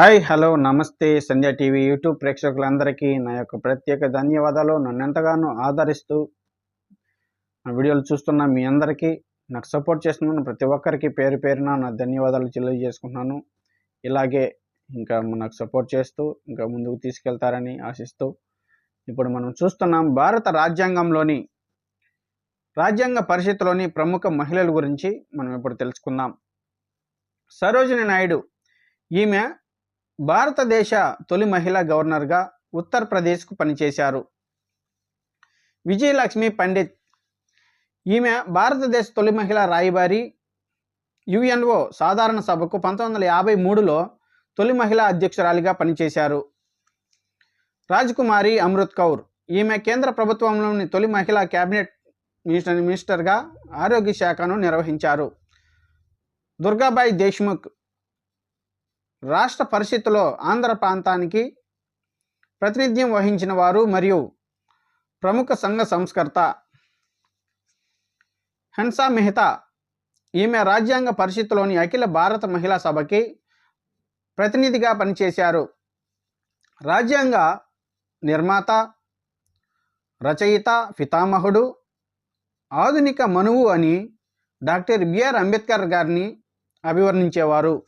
Hi hello నమస్తే సంధ్య TV YouTube ప్రేక్షకులందరికీ నా యొక్క ప్రత్యేక ధన్యవాదాలు. నన్ను ఎంతగానో ఆదరిస్తూ నా వీడియోలు చూస్తున్న మీ అందరికీ నాకు సపోర్ట్ చేస్తున్న ప్రతి ఒక్కరికి పేరు పేరున నా ధన్యవాదాలు తెలియజేసుకుంటున్నాను. ఇలాగే ఇంకా నాకు సపోర్ట్ చేస్తూ ఇంకా ముందుకు తీసుకెళ్తారని ఆశిస్తూ ఇప్పుడు మనం చూస్తున్నాం భారత రాజ్యాంగంలోని రాజ్యాంగ పరిషత్లోని ప్రముఖ మహిళల గురించి మనం ఇప్పుడు తెలుసుకుందాం. సరోజిని నాయుడు ఈమె భారతదేశ తొలి మహిళా గవర్నర్గా ఉత్తరప్రదేశ్కు పనిచేశారు. విజయలక్ష్మి పండిత్. ఈమె భారతదేశ తొలి మహిళా రాయబారి యుఎన్ఓ సాధారణ సభకు పంతొమ్మిది వందల యాభై మూడులో తొలి మహిళా అధ్యక్షురాలిగా పనిచేశారు. రాజ్కుమారి అమృత్ కౌర్. ఈమె కేంద్ర ప్రభుత్వంలోని తొలి మహిళా కేబినెట్ మినిస్టర్ మినిస్టర్గా ఆరోగ్య శాఖను నిర్వహించారు. దుర్గాబాయి దేశ్ముఖ్ రాష్ట్ర పరిషత్తులో ఆంధ్ర ప్రాంతానికి ప్రాతినిధ్యం వహించిన వారు మరియు ప్రముఖ సంఘ సంస్కర్త హన్సా మెహతా ఈమె రాజ్యాంగ పరిషత్తులోని అఖిల భారత మహిళా సభకి ప్రతినిధిగా పనిచేశారు. రాజ్యాంగ నిర్మాత రచయిత పితామహుడు ఆధునిక మనువు అని డాక్టర్ బిఆర్ అంబేద్కర్ గారిని అభివర్ణించేవారు.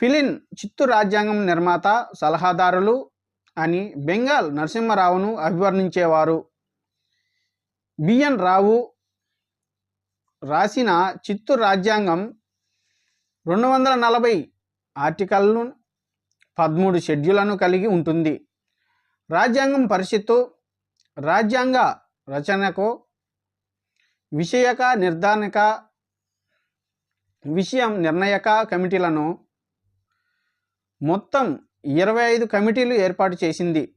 ఫిలిన్ చిత్తు రాజ్యాంగం నిర్మాత సలహాదారులు అని బెంగాల్ నరసింహరావును అభివర్ణించేవారు. బిఎన్ రావు రాసిన చిత్తు రాజ్యాంగం రెండు వందల నలభై ఆర్టికల్ను పదమూడు షెడ్యూళ్ళను కలిగి ఉంటుంది. రాజ్యాంగం పరిషత్తు రాజ్యాంగ రచనకు విషయక నిర్ధారణక విషయం నిర్ణయక కమిటీలను మొత్తం ఇరవై ఐదు కమిటీలు ఏర్పాటు చేసింది.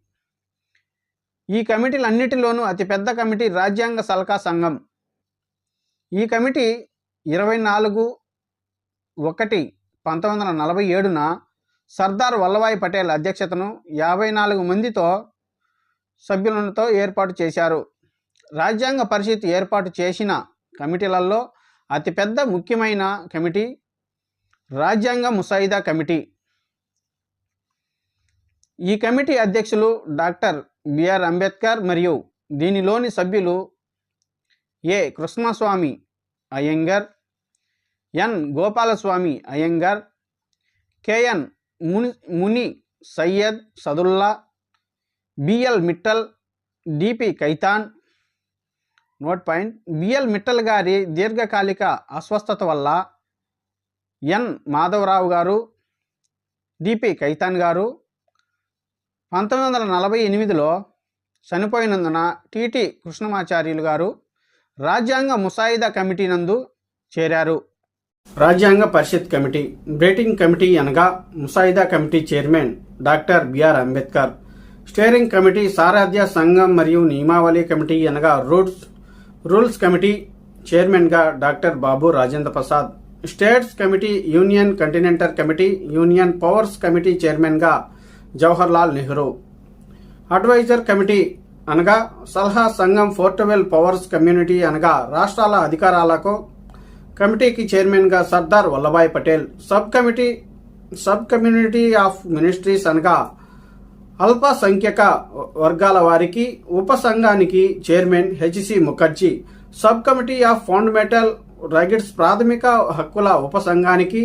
ఈ కమిటీలన్నిటిలోనూ అతిపెద్ద కమిటీ రాజ్యాంగ సలకా సంఘం. ఈ కమిటీ ఇరవై నాలుగు ఒకటి పంతొమ్మిది వందల నలభై ఏడున సర్దార్ వల్లభాయ్ పటేల్ అధ్యక్షతను యాభై నాలుగు మందితో సభ్యులతో ఏర్పాటు చేశారు. రాజ్యాంగ పరిషత్ ఏర్పాటు చేసిన కమిటీలలో అతిపెద్ద ముఖ్యమైన కమిటీ రాజ్యాంగ ముసాయిదా కమిటీ. ఈ కమిటీ అధ్యక్షులు డాక్టర్ బిఆర్ అంబేద్కర్ మరియు దీనిలోని సభ్యులు A Krishnaswami Ayyangar N Gopalaswami Ayyangar KN Muni Muni Syed Sadulla BL Mittal DP Khaitan. Note point BL Mittal గారి దీర్ఘకాలిక అస్వస్థత వల్ల ఎన్ మాధవరావు గారు డిపి కైతాన్ గారు పంతొమ్మిది వందల నలభై ఎనిమిదిలో చనిపోయినందున టిటి కృష్ణమాచార్యులు గారు రాజ్యాంగ ముసాయిదా కమిటీ నందు చేరారు. రాజ్యాంగ పరిషత్ కమిటీ బ్రేటింగ్ కమిటీ అనగా ముసాయిదా committee chairman doctor BR Ambedkar. Steering committee సారాధ్య సంఘం మరియు నియమావళి కమిటీ అనగా రూల్స్ రూల్స్ కమిటీ చైర్మన్గా doctor Babu Rajendra Prasad. States committee union continental committee union powers committee చైర్మన్గా జవహర్లాల్ నెహ్రూ. అడ్వైజర్ కమిటీ అనగా సలహా సంఘం ఫోర్టవెల్ పవర్స్ కమ్యూనిటీ అనగా రాష్ట్రాల అధికారాలకు కమిటీకి చైర్మన్గా Sardar Vallabhbhai Patel. Sub committee sub community of ministries అనగా అల్పసంఖ్యక వర్గాల వారికి ఉపసంఘానికి chairman HC Mukherjee. Sub committee of fundamental rights ప్రాథమిక హక్కుల ఉపసంఘానికి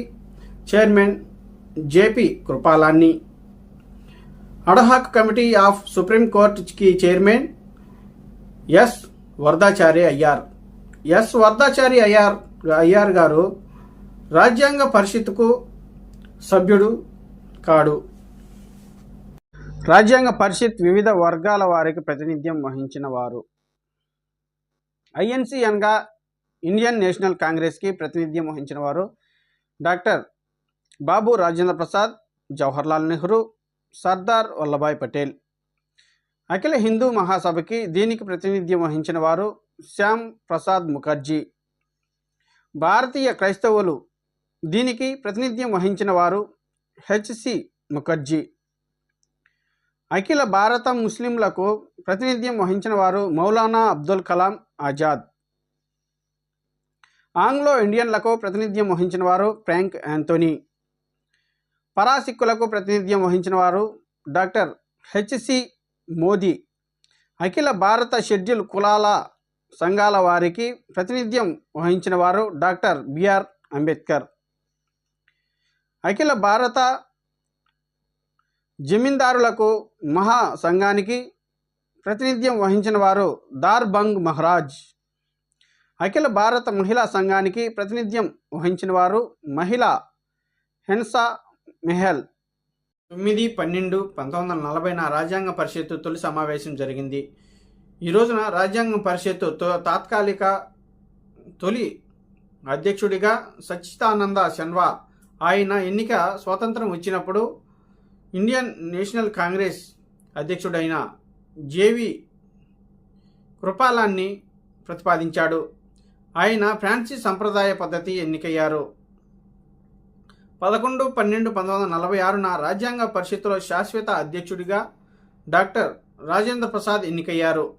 chairman JP Kripalani. Ad hoc committee of సుప్రీంకోర్టుకి chairman S Varadachari Ayyar. S Varadachari Ayyar Ayyar గారు రాజ్యాంగ పరిషత్కు సభ్యుడు కాడు. రాజ్యాంగ పరిషత్ వివిధ వర్గాల వారికి ప్రాతినిధ్యం వహించిన వారు. ఐఎన్సి అనగా ఇండియన్ నేషనల్ కాంగ్రెస్కి ప్రాతినిధ్యం వహించిన వారు. డాక్టర్ బాబు రాజేంద్ర ప్రసాద్ జవహర్లాల్ నెహ్రూ సర్దార్ వల్లభాయ్ పటేల్. అఖిల హిందూ మహాసభకి దీనికి ప్రాతినిధ్యం వహించిన వారు శ్యామ్ ప్రసాద్ ముఖర్జీ. భారతీయ క్రైస్తవులు దీనికి ప్రాతినిధ్యం వహించిన వారు హెచ్సి ముఖర్జీ. అఖిల భారత ముస్లింలకు ప్రాతినిధ్యం వహించిన వారు మౌలానా అబ్దుల్ కలాం ఆజాద్. ఆంగ్లో ఇండియన్లకు ప్రాతినిధ్యం వహించిన వారు ఫ్రాంక్ యాంథోనీ పరాసిక్కులకు ప్రాతినిధ్యం వహించిన వారు డాక్టర్ హెచ్సి మోదీ. అఖిల భారత షెడ్యూల్ కులాల సంఘాల వారికి ప్రాతినిధ్యం వహించిన వారు డాక్టర్ బిఆర్ అంబేద్కర్. అఖిల భారత జమీందారులకు మహా సంఘానికి ప్రాతినిధ్యం వహించిన వారు దార్బంగ్ మహారాజ్. అఖిల భారత మహిళా సంఘానికి ప్రాతినిధ్యం వహించిన వారు మహిళ హెన్సా మెహల్. తొమ్మిది పన్నెండు పంతొమ్మిది వందల నలభైన రాజ్యాంగ పరిషత్తు తొలి సమావేశం జరిగింది. ఈ రోజున రాజ్యాంగ పరిషత్తు తో- తాత్కాలిక తొలి అధ్యక్షుడిగా సచితానంద శన్వా ఆయన ఎన్నిక స్వాతంత్రం వచ్చినప్పుడు ఇండియన్ నేషనల్ కాంగ్రెస్ అధ్యక్షుడైన జేవి కృపాలాన్ని ప్రతిపాదించాడు. ఆయన ఫ్రాన్సిస్ సంప్రదాయ పద్ధతి ఎన్నికయ్యారు. పదకొండు పన్నెండు పంతొమ్మిది వందల నలభై ఆరున రాజ్యాంగ పరిషత్తులో శాశ్వత అధ్యక్షుడిగా డాక్టర్ రాజేంద్ర ప్రసాద్ ఎన్నికయ్యారు.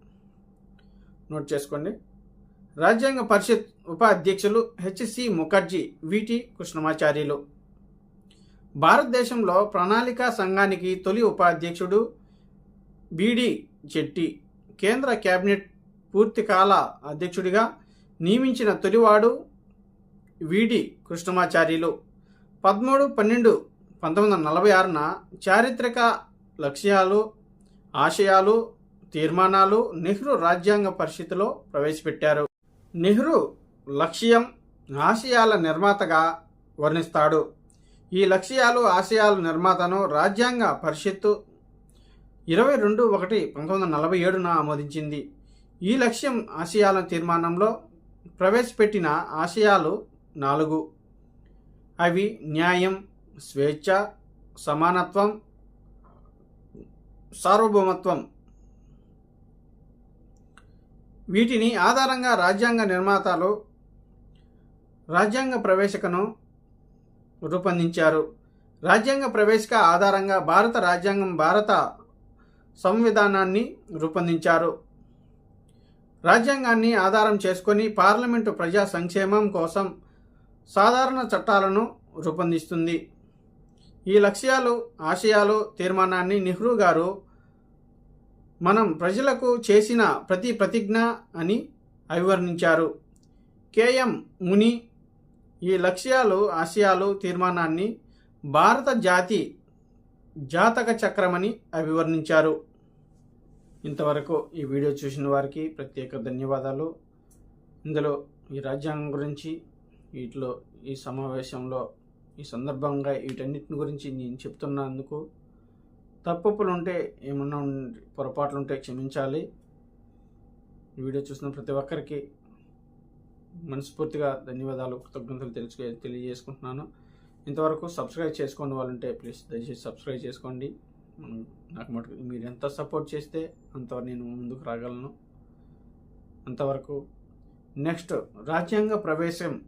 నోట్ చేసుకోండి. రాజ్యాంగ పరిషత్ ఉపాధ్యక్షులు హెచ్సి ముఖర్జీ విటి కృష్ణమాచార్యులు. భారతదేశంలో ప్రణాళికా సంఘానికి తొలి ఉపాధ్యక్షుడు బిడి చెట్టి కేంద్ర కేబినెట్ పూర్తికాల అధ్యక్షుడిగా నియమించిన తొలివాడు విడి కృష్ణమాచార్యులు. పదమూడు పన్నెండు పంతొమ్మిది వందల నలభై ఆరున చారిత్రక లక్ష్యాలు ఆశయాలు తీర్మానాలు నెహ్రూ రాజ్యాంగ పరిషత్తులో ప్రవేశపెట్టారు. నెహ్రూ లక్ష్యం ఆశయాల నిర్మాతగా వర్ణిస్తాడు. ఈ లక్ష్యాలు ఆశయాల నిర్మాతను రాజ్యాంగ పరిషత్తు ఇరవై రెండు ఒకటి పంతొమ్మిది వందల నలభై ఏడున ఆమోదించింది. ఈ లక్ష్యం ఆశయాల తీర్మానంలో ప్రవేశపెట్టిన ఆశయాలు నాలుగు. అవి న్యాయం స్వేచ్ఛ సమానత్వం సార్వభౌమత్వం. వీటిని ఆధారంగా రాజ్యాంగ నిర్మాతలు రాజ్యాంగ ప్రవేశకను రూపొందించారు. రాజ్యాంగ ప్రవేశిక ఆధారంగా భారత రాజ్యాంగం భారత సంవిధానాన్ని రూపొందించారు. రాజ్యాంగాన్ని ఆధారం చేసుకొని పార్లమెంటు ప్రజా సంక్షేమం కోసం సాధారణ చట్టాలను రూపొందిస్తుంది. ఈ లక్ష్యాలు ఆశయాలు తీర్మానాన్ని నెహ్రూ గారు మనం ప్రజలకు చేసిన ప్రతి ప్రతిజ్ఞ అని అభివర్ణించారు. కేఎం ముని ఈ లక్ష్యాలు ఆశయాలు తీర్మానాన్ని భారత జాతి జాతక చక్రమని అభివర్ణించారు. ఇంతవరకు ఈ వీడియో చూసిన వారికి ప్రత్యేక ధన్యవాదాలు. ఇందులో ఈ రాజ్యాంగం గురించి వీటిలో ఈ సమావేశంలో ఈ సందర్భంగా వీటన్నిటిని గురించి నేను చెప్తున్నందుకు తప్పులు ఉంటే ఏమన్నా ఉంటే- పొరపాట్లు ఉంటే క్షమించాలి వీడియో చూసిన ప్రతి ఒక్కరికి మనస్ఫూర్తిగా ధన్యవాదాలు కృతజ్ఞతలు తెలుసు తెలియజేసుకుంటున్నాను. ఇంతవరకు సబ్స్క్రైబ్ చేసుకోని వాళ్ళుంటే ప్లీజ్ దయచేసి సబ్స్క్రైబ్ చేసుకోండి. నాకు మటుకు మీరు ఎంత సపోర్ట్ చేస్తే అంతవరకు నేను ముందుకు రాగలను. అంతవరకు నెక్స్ట్ రాజ్యాంగ ప్రవేశం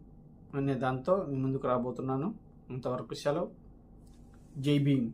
అనే దాంతో మీ ముందుకు రాబోతున్నాను. అంతవరకు సెలవు. జై భీమ్.